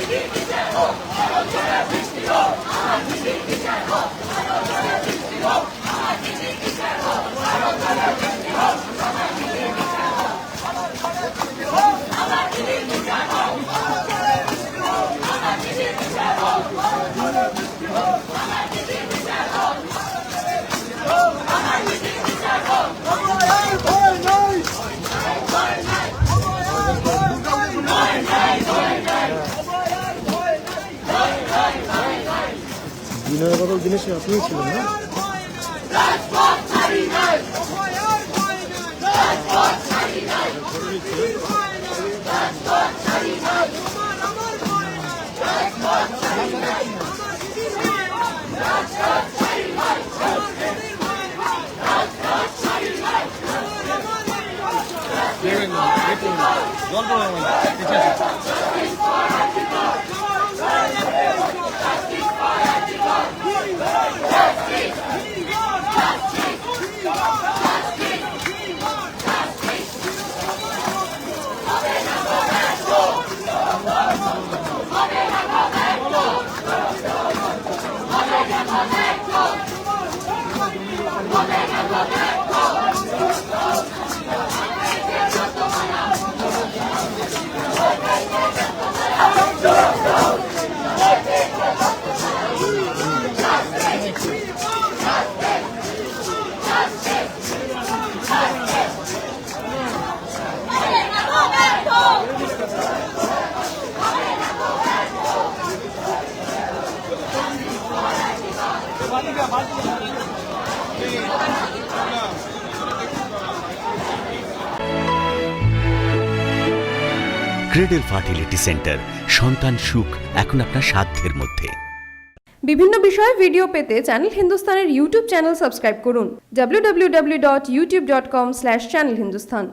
Anarşizm bize hop! Terör bize hop! Anarşizm bize hop! Binoy Badal Dinesh আপনিই ছিলেন না Stop! ক্রেডেল ফার্টিলিটি সেন্টার, সন্তান সুখ, এখন আপনার সাধ্যের মধ্যে। বিভিন্ন বিষয়ে ভিডিও পেতে চ্যানেল হিন্দুস্তানের ইউটিউব চ্যানেল সাবস্ক্রাইব করুন। www.youtube.com/channelhindustan